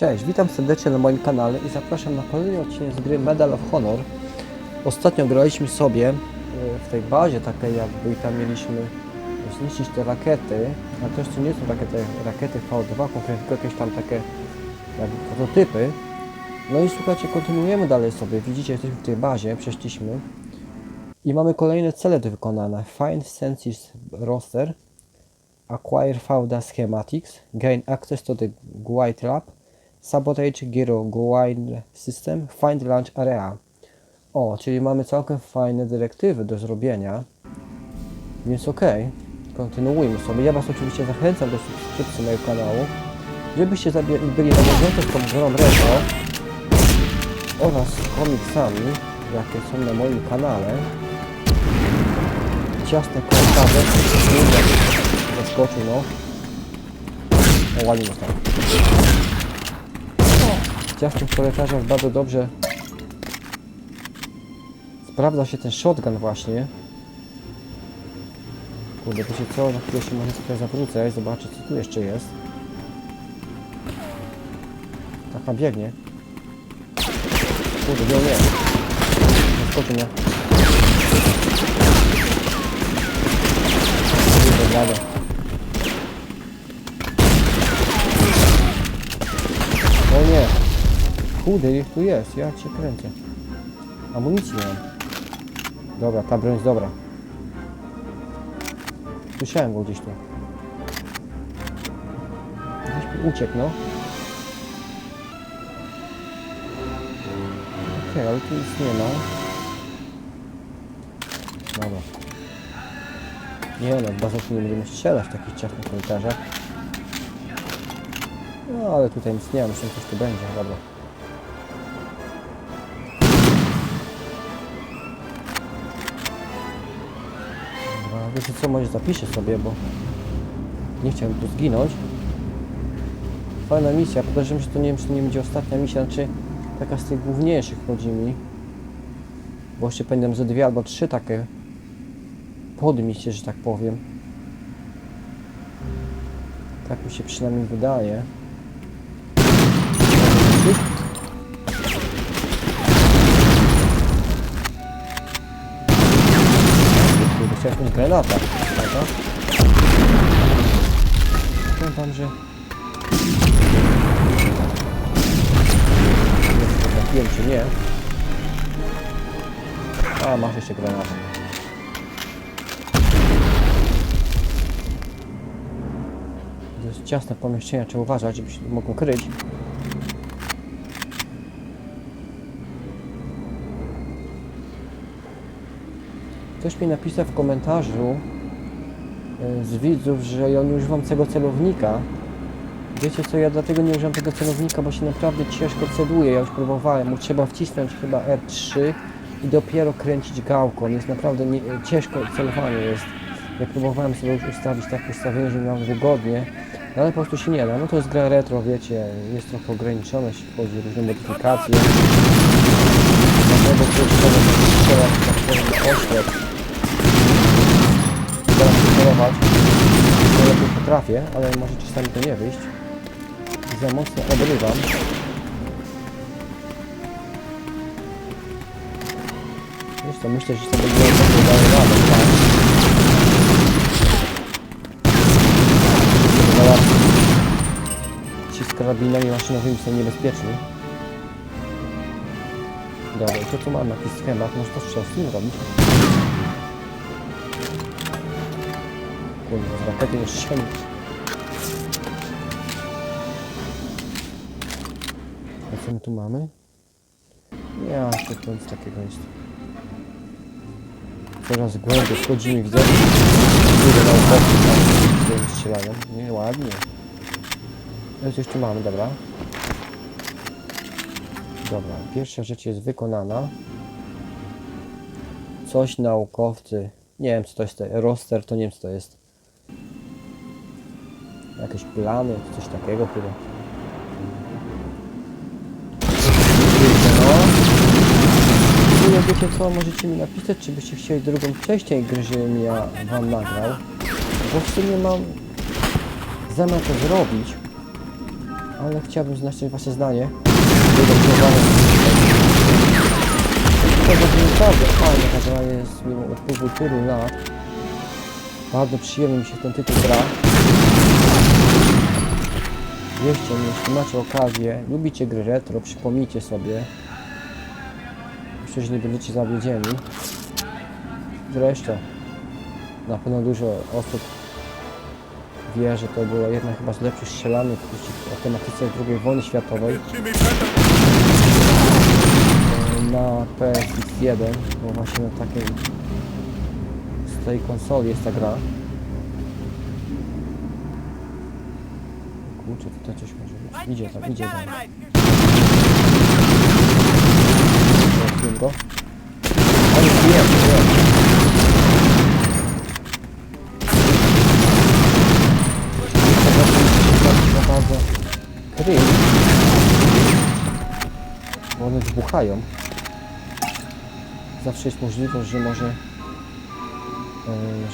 Cześć, witam serdecznie na moim kanale i zapraszam na kolejny odcinek z gry Medal of Honor. Ostatnio graliśmy sobie e, w tej bazie takiej jakby i tam mieliśmy zniszczyć te rakiety, a to jeszcze nie są takie te rakiety V2, konkretnie tylko jakieś tam takie jakby prototypy. No i słuchajcie, kontynuujemy dalej sobie. Widzicie, jesteśmy w tej bazie, przeszliśmy i mamy kolejne cele do wykonania. Find Census Roster, Acquire Fauda Schematics, Gain Access to the Guide Lab, Sabotage Gyro Guide System, Find Launch Area. O, czyli mamy całkiem fajne dyrektywy do zrobienia. Więc okej, kontynuujmy sobie. Ja Was oczywiście zachęcam do subskrypcji mojego kanału, żebyście byli na bieżąco z tą grą retro oraz komiksami, jakie są na moim kanale. Ciasne komentarze, zaskoczył no. O, ładnie dostał. W ciasnych korytarzach bardzo dobrze sprawdza się ten shotgun właśnie. Kurde, wiecie co, na chwilę się może sobie zawrócę i zobaczę co tu jeszcze jest. Taka biegnie. Kurde, nie, nie. Zaskoczył mnie. Kurde. O nie! Kurde, ich tu jest, ja cię kręcę. Amunicji nie mam. Dobra, ta broń jest dobra. Słyszałem go gdzieś tu. Gdzieś uciekł, no. Okej, ale tu nic nie ma. Dobra. Nie no, bazocznie nie będziemy strzelać w takich ciasnych korytarzach. No ale tutaj nic nie ma, myślę, że coś tu będzie, dobra. Wiecie co, może zapiszę sobie, bo nie chciałem tu zginąć. Fajna misja, podejrzewam, że to nie wiem, czy to nie będzie ostatnia misja, czy taka z tych główniejszych chodzi mi. Bo jeszcze pamiętam ze dwie albo trzy takie podmisje, że tak powiem. Tak mi się przynajmniej wydaje. Jakąś granata, prawda? Powiem wam, że... Nie wiem, czy nie. A, masz jeszcze granatę. To jest ciasne pomieszczenia, trzeba uważać, żeby się mogło kryć. Ktoś mi napisał w komentarzu e, z widzów, że ja nie używam tego celownika. Wiecie co, ja dlatego nie używam tego celownika, bo się naprawdę ciężko celuje. Ja już próbowałem, mu trzeba wcisnąć chyba R3 i dopiero kręcić gałką. Jest naprawdę nie, ciężko celowanie jest. Ja próbowałem sobie już ustawić tak ustawienie, że miałem wygodnie, no ale po prostu się nie da. No to jest gra retro, wiecie, jest trochę ograniczone, jeśli chodzi o różne modyfikacje. Dlatego też trzeba oślep. Staram się celować, to lepiej potrafię, ale może czasami to nie wyjść. Za mocno obrywam. Co, myślę, że to będzie dało radę, tak? Ci z karabinami maszynowymi są niebezpieczni. Dobra, to co mam, jakiś schemat, może to trzeba z tym robić. Z rakiety już strzeli. A co my tu mamy? Ja, to, to nic takiego jest. Coraz głębiej wchodzimy, widzę. Kurde, naukowcy tam którym strzelają. Nie, ładnie. No coś tu mamy, dobra. Dobra, pierwsza rzecz jest wykonana. Coś naukowcy. Nie wiem co to jest. te- Roster to nie wiem co to jest. Jakieś plany, coś takiego chyba. No. Sumie wiecie co, możecie mi napisać, czy byście chcieli drugą wcześniej gry, żebym ja wam nagrał. Bo w sumie mam zamiar to zrobić. ale chciałbym znać wasze zdanie. To będzie naprawdę fajne, ta gra jest mimo upływu tylu lat. Bardzo przyjemnie mi się ten tytuł gra. Jeśli macie okazję, lubicie gry retro, przypomnijcie sobie. Myślę, że nie będziecie. Zresztą, na pewno dużo osób wie, że to była jedna chyba z lepszych strzelanych o tematyce II wojny światowej na PSX1, bo właśnie na takiej z tej konsoli jest ta gra. Kurczę, tutaj coś może być. Idzie tam, idzie tam. Zobaczyłem go. Ale nie. Za bardzo kryj. Bo one wybuchają. Zawsze jest możliwość, że może e,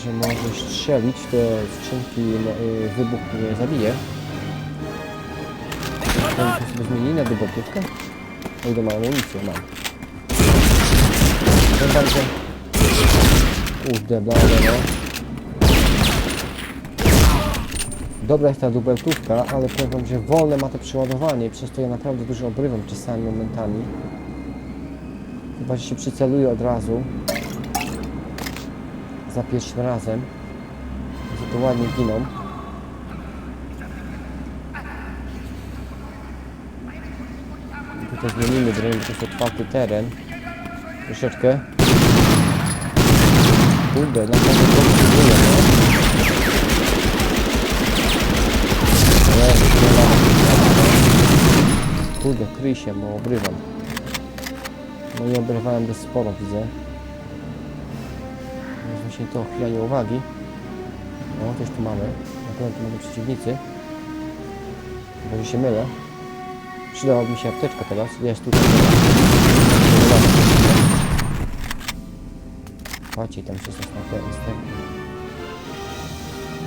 że może strzelić te skrzynki, no, e, wybuch nie zabije. To sobie zmienili na dubotówkę? O ile amunicję, mam. Bardzo... Kurde. Dobra jest ta dubeltówka, ale powiem że wolne ma to przeładowanie, przez to ja naprawdę dużo obrywam czasami momentami. Chyba, że się przyceluję od razu. Za pierwszym razem. Że to ładnie giną. Tutaj zmienimy bo to jest otwarty teren. Troszeczkę. Kurde, naprawdę to przyjmuję, no. Ale Kurde, kryj się, bo obrywam. No i obrywałem dość sporo, widzę. Więc właśnie to chwilanie uwagi. No, coś tu mamy. Na pewno tu mamy przeciwnicy. Może się mylę. Przydałaby mi się apteczka teraz. Jest tutaj. Patrzcie, tam się coś na ten.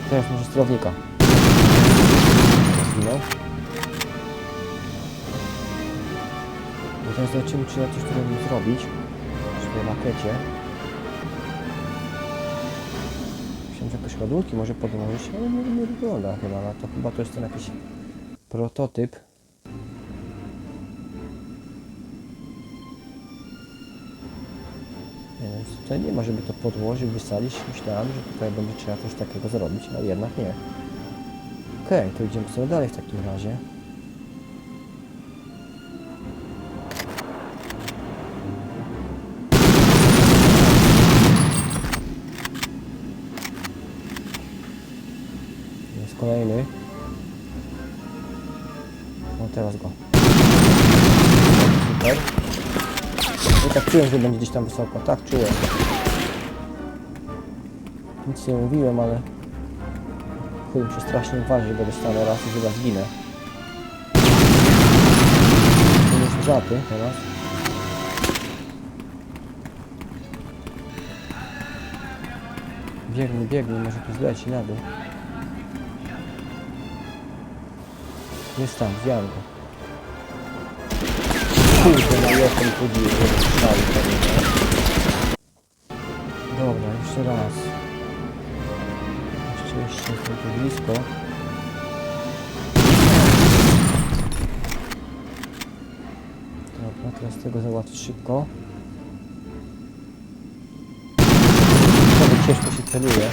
Teraz może sterownika. Zginął. No teraz zobaczymy, czy ja coś tu mogę zrobić przy tej makiecie. Myślałem, jakieś ładunki może podłożyć, ale nie, nie wygląda chyba na to. Chyba to jest ten jakiś prototyp. Tutaj nie ma, żeby to podłożyć, wysadzić. Myślałem, że tutaj będzie trzeba coś takiego zrobić, ale jednak nie. Okej, to idziemy sobie dalej w takim razie. Czułem, że będzie gdzieś tam wysoko. Tak czułem. Nic nie mówiłem, ale chuj się strasznie waży, bo dostanę raz i chyba zginę. To jest żarty teraz. Biegnij, biegnij, może tu zleci na dół. Jest tam, zjadł go. Jestem chodziłem, żeby strzał pewnie. Dobra, jeszcze raz. Jeszcze, jeszcze jestem tu blisko. Dobra, teraz tego załatwić szybko. Sobie ciężko się celuje.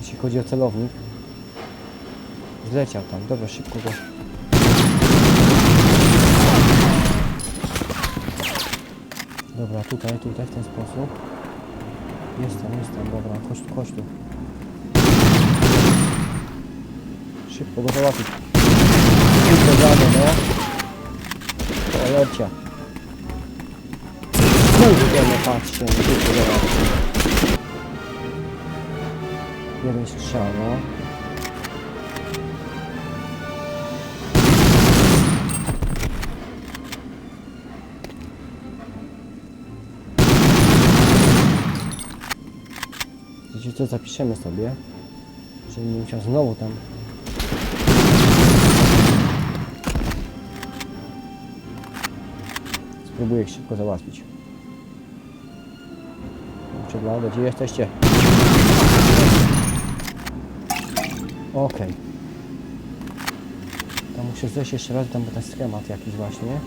Jeśli chodzi o celownik. Zleciał tam, dobra, szybko go. Dobra, tutaj, tutaj, w ten sposób. Jest tam, jest tam, dobra, chodź chodź tu. Szybko go załatwić. Szybko jadę, no. Polecia. Kurde, no patrzcie, szybko załatwić. Jeden strzał, no. to zapiszemy sobie, żebym nie musiał znowu tam Spróbuję szybko załatwić. Przegląda, gdzie jesteście? Okej. Okay. To muszę zejść jeszcze raz, tam był ten schemat jakiś właśnie.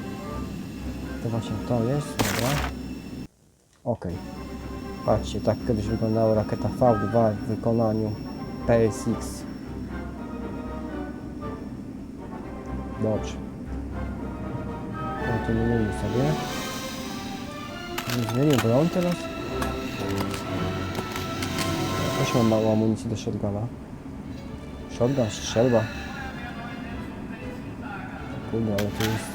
To właśnie to jest, dobra. Okej. Okay. Patrzcie, tak kiedyś wyglądała rakieta V2 w wykonaniu PSX. Dobrze. Kontynuujemy sobie. Nie Zmienię broń teraz? Też mam mało amunicji do shotguna. Shotgun, strzelba. Kurde, ale to jest...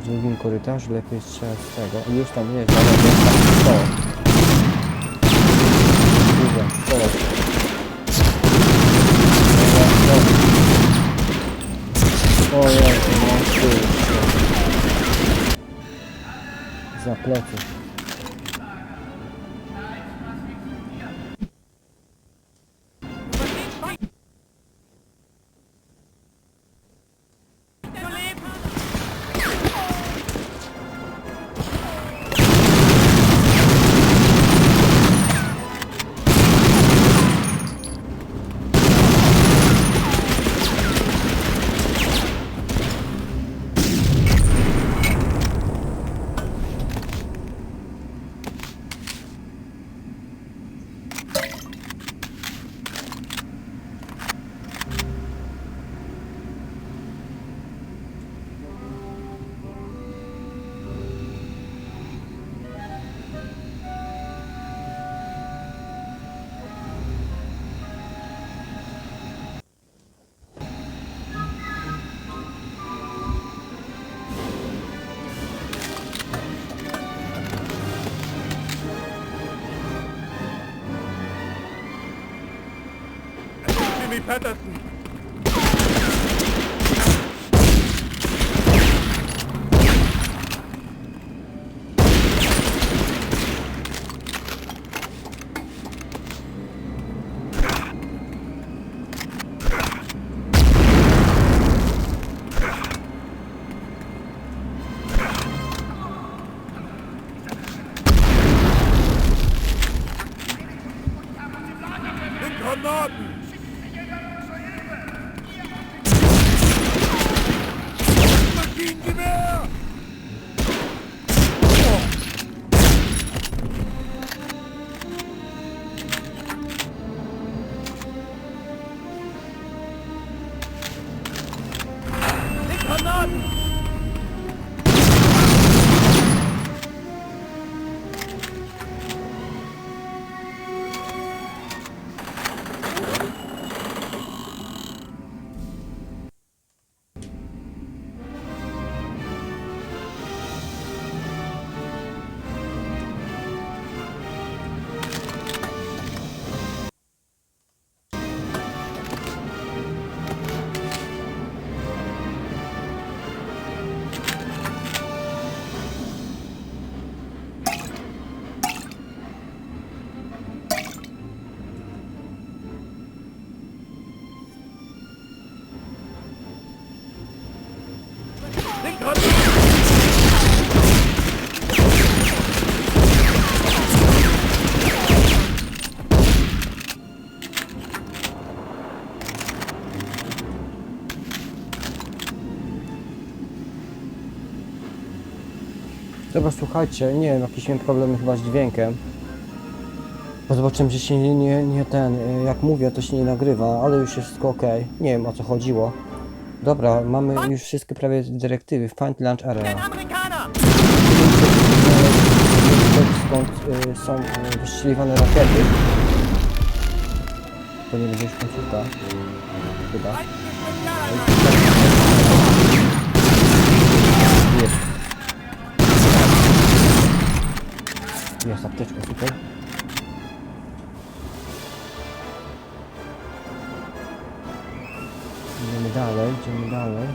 W drugim korytarzu lepiej strzelać z tego. Już tam jest, ale to jest strzelać. O Jezu, kurczę. Za plecy. Tommy Patterson. Dobra, słuchajcie, nie wiem, jakieś miałem problemy chyba z dźwiękiem. Bo zobaczyłem, że się nie, nie, nie ten, y, jak mówię, to się nie nagrywa, ale już jest wszystko ok. Nie wiem o co chodziło. Dobra, mamy już wszystkie prawie dyrektywy. Find Launch Area. Skąd y, są y, wystrzeliwane rakiety. To nie będzie już końcówka. Chyba. Jest apteczka, super. Idziemy dalej, idziemy dalej.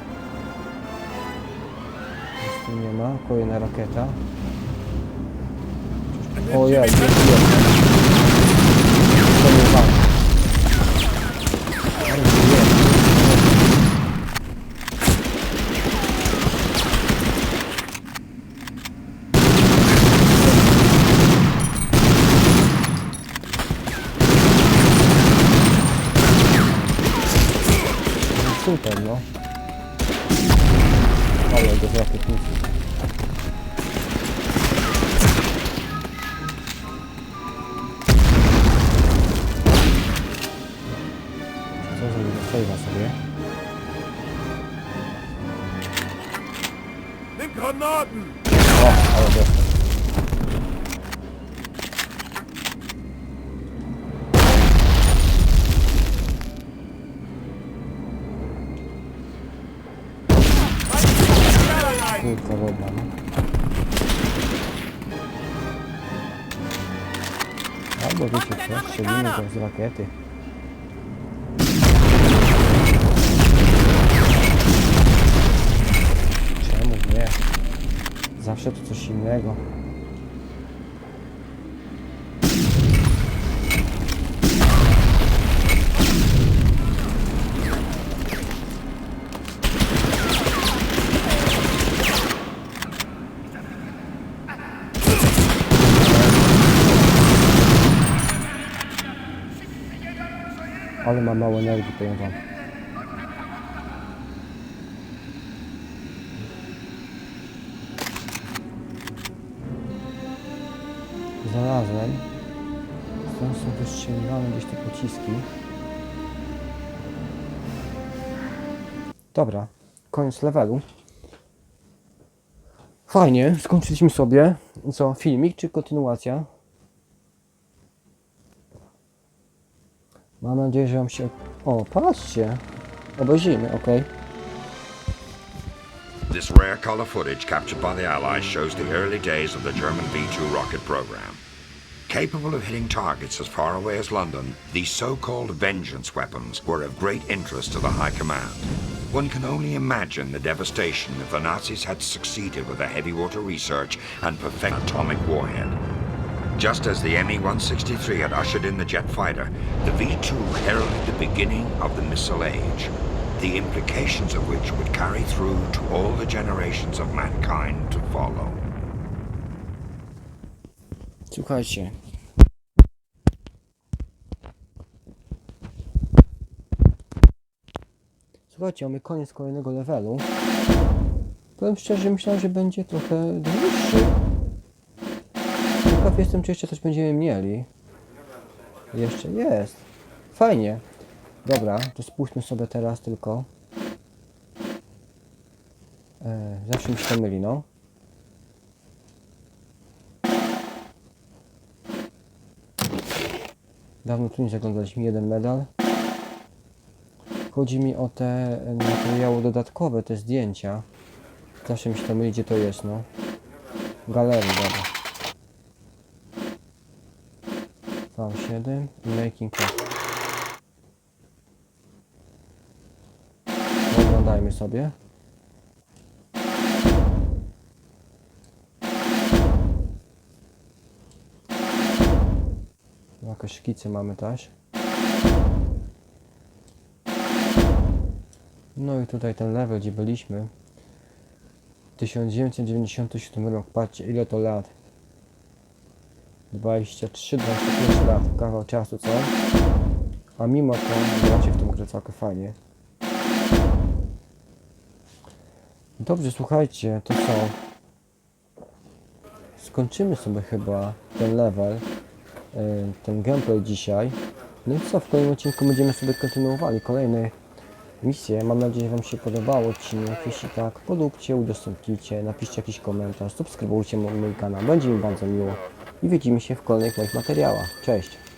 Nic tu nie ma, kolejna rakieta. O jest, jest, super, no. Ale go złapie pusty. Co zrobię? Sejwa sobie. Nimm Granaten! Kurka wodna, no. Albo wiecie co, strzelimy go z rakiety. Czemu nie? Zawsze to coś innego. Ale ma mało energii, powiem wam. Znalazłem. Stąd są wystrzelone gdzieś te pociski. Dobra, koniec levelu. Fajnie, skończyliśmy sobie. Co, filmik czy kontynuacja? Mam nadzieję, że wam się... O, patrzcie! Okej. This rare color footage captured by the Allies shows the early days of the German V-2 rocket program. Capable of hitting targets as far away as London, these so-called vengeance weapons were of great interest to the High Command. One can only imagine the devastation if the Nazis had succeeded with their heavy water research and perfect atomic warhead. Just as the Me-163 had ushered in the jet fighter, the V-2 heralded the beginning of the missile age, the implications of which would carry through to all the generations of mankind to follow. Słuchajcie. Słuchajcie, mamy koniec kolejnego levelu. Powiem szczerze, myślałem, że będzie trochę dłuższy. Jestem, czy jeszcze coś będziemy mieli. Jeszcze jest. Fajnie. Dobra, to spójrzmy sobie teraz tylko. E, zawsze mi się to myli, no. Dawno tu nie zaglądaliśmy. Jeden medal. Chodzi mi o te materiały dodatkowe, te zdjęcia. Zawsze mi się to myli, gdzie to jest, no. Galerii, dobra. V7 i Making of. Oglądajmy sobie. Jakieś szkice mamy też. No i tutaj ten level, gdzie byliśmy. 1997 rok, patrzcie ile to lat. 23-25 lat, kawał czasu, co? A mimo to gracie w tą grę całkiem fajnie. Dobrze, słuchajcie, to co? Skończymy sobie chyba ten level, y, ten gameplay dzisiaj. No i co, w kolejnym odcinku będziemy sobie kontynuowali kolejne misje. Mam nadzieję, że Wam się podobał odcinek. Jeśli tak, polubcie, udostępnijcie, napiszcie jakiś komentarz, subskrybujcie mój kanał. Będzie mi bardzo miło. I widzimy się w kolejnych moich materiałach. Cześć!